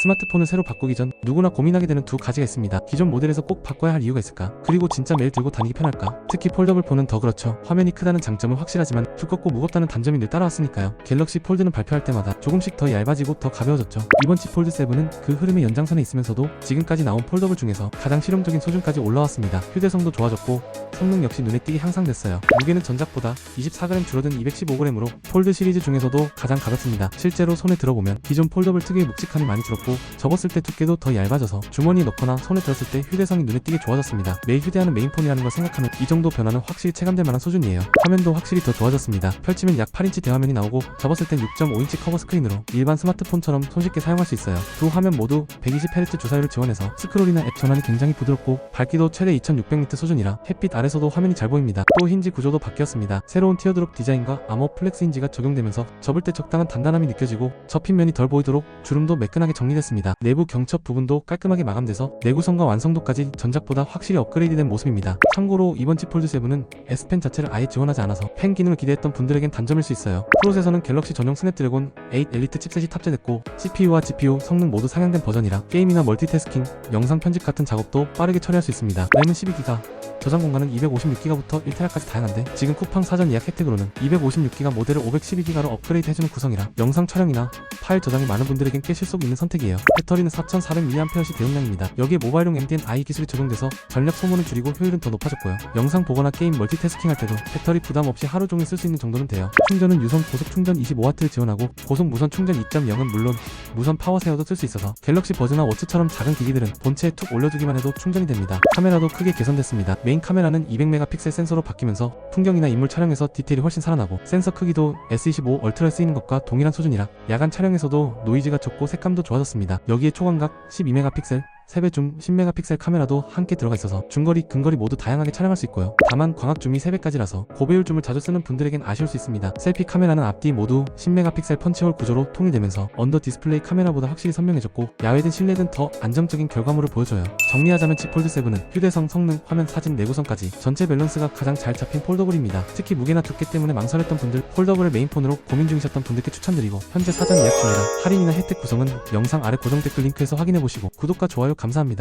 스마트폰을 새로 바꾸기 전 누구나 고민하게 되는 두 가지가 있습니다. 기존 모델에서 꼭 바꿔야 할 이유가 있을까? 그리고 진짜 매일 들고 다니기 편할까? 특히 폴더블 폰은 더 그렇죠. 화면이 크다는 장점은 확실하지만 두껍고 무겁다는 단점이 늘 따라왔으니까요. 갤럭시 폴드는 발표할 때마다 조금씩 더 얇아지고 더 가벼워졌죠. 이번 치 폴드 7은 그 흐름의 연장선에 있으면서도 지금까지 나온 폴더블 중에서 가장 실용적인 수준까지 올라왔습니다. 휴대성도 좋아졌고 성능 역시 눈에 띄게 향상됐어요. 무게는 전작보다 24g 줄어든 215g으로 폴드 시리즈 중에서도 가장 가볍습니다. 실제로 손에 들어보면 기존 폴더블 특유의 묵직함이 많이 줄었고 접었을 때 두께도 더 얇아져서 주머니에 넣거나 손에 들었을 때 휴대성이 눈에 띄게 좋아졌습니다. 매일 휴대하는 메인폰이라는 걸 생각하면 이 정도 변화는 확실히 체감될 만한 수준이에요. 화면도 확실히 더 좋아졌습니다. 펼치면 약 8인치 대화면이 나오고 접었을 땐 6.5인치 커버 스크린으로 일반 스마트폰처럼 손쉽게 사용할 수 있어요. 두 화면 모두 120Hz 주사율을 지원해서 스크롤이나 앱 전환이 굉장히 부드럽고 밝기도 최대 2600니트 수준이라 햇빛 아래 서도 화면이 잘 보입니다. 또 힌지 구조도 바뀌었습니다. 새로운 티어드롭 디자인과 암호 플렉스 힌지가 적용되면서 접을 때 적당한 단단함이 느껴지고 접힌 면이 덜 보이도록 주름도 매끈하게 정리됐습니다. 내부 경첩 부분도 깔끔하게 마감돼서 내구성과 완성도까지 전작보다 확실히 업그레이드된 모습입니다. 참고로 이번 치 폴드 7은 S펜 자체를 아예 지원하지 않아서 펜 기능을 기대했던 분들에겐 단점일 수 있어요. 프로세서는 갤럭시 전용 스냅드래곤 8 엘리트 칩셋이 탑재됐고 CPU와 GPU 성능 모두 상향된 버전이라 게임이나 멀티태스킹, 영상 편집 같은 작업도 빠르게 처리할 수 있습니다. 램은 12기가, 저장 공간은 256기가부터 1테라까지 다양한데 지금 쿠팡 사전 예약 혜택으로는 256기가 모델을 512기가로 업그레이드 해주는 구성이라 영상 촬영이나 파일 저장이 많은 분들에겐 꽤 실속 있는 선택이에요. 배터리는 4400mAh의 대용량입니다. 여기에 모바일용 MDN-I 기술이 적용돼서 전력 소모는 줄이고 효율은 더 높아졌고요. 영상 보거나 게임 멀티태스킹 할 때도 배터리 부담 없이 하루 종일 쓸 수 있는 정도는 돼요. 충전은 유선 고속 충전 25W를 지원하고 고속 무선 충전 2.0은 물론 무선 파워 세어도 쓸 수 있어서 갤럭시 버즈나 워치처럼 작은 기기들은 본체에 툭 올려두기만 해도 충전이 됩니다. 카메라도 크게 개선됐습니다. 메인 카메라는 200메가픽셀 센서로 바뀌면서 풍경이나 인물 촬영에서 디테일이 훨씬 살아나고 센서 크기도 S25 얼트라에 쓰이는 것과 동일한 수준이라 야간 촬영에서도 노이즈가 적고 색감도 좋아졌습니다. 여기에 초광각 12메가픽셀 3배 줌 10메가픽셀 카메라도 함께 들어가 있어서 중거리, 근거리 모두 다양하게 촬영할 수 있고요. 다만 광학 줌이 3배까지라서 고배율 줌을 자주 쓰는 분들에겐 아쉬울 수 있습니다. 셀피 카메라는 앞뒤 모두 10메가픽셀 펀치홀 구조로 통일되면서 언더 디스플레이 카메라보다 확실히 선명해졌고 야외든 실내든 더 안정적인 결과물을 보여줘요. 정리하자면 치 폴드 7은 휴대성, 성능, 화면, 사진, 내구성까지 전체 밸런스가 가장 잘 잡힌 폴더블입니다. 특히 무게나 두께 때문에 망설였던 분들 폴더블을 메인폰으로 고민 중이셨던 분들께 추천드리고 현재 사전 예약 중이라 할인이나 혜택 구성은 영상 아래 고정 댓글 링크에서 확인해보시고 구독과 좋아요 감사합니다.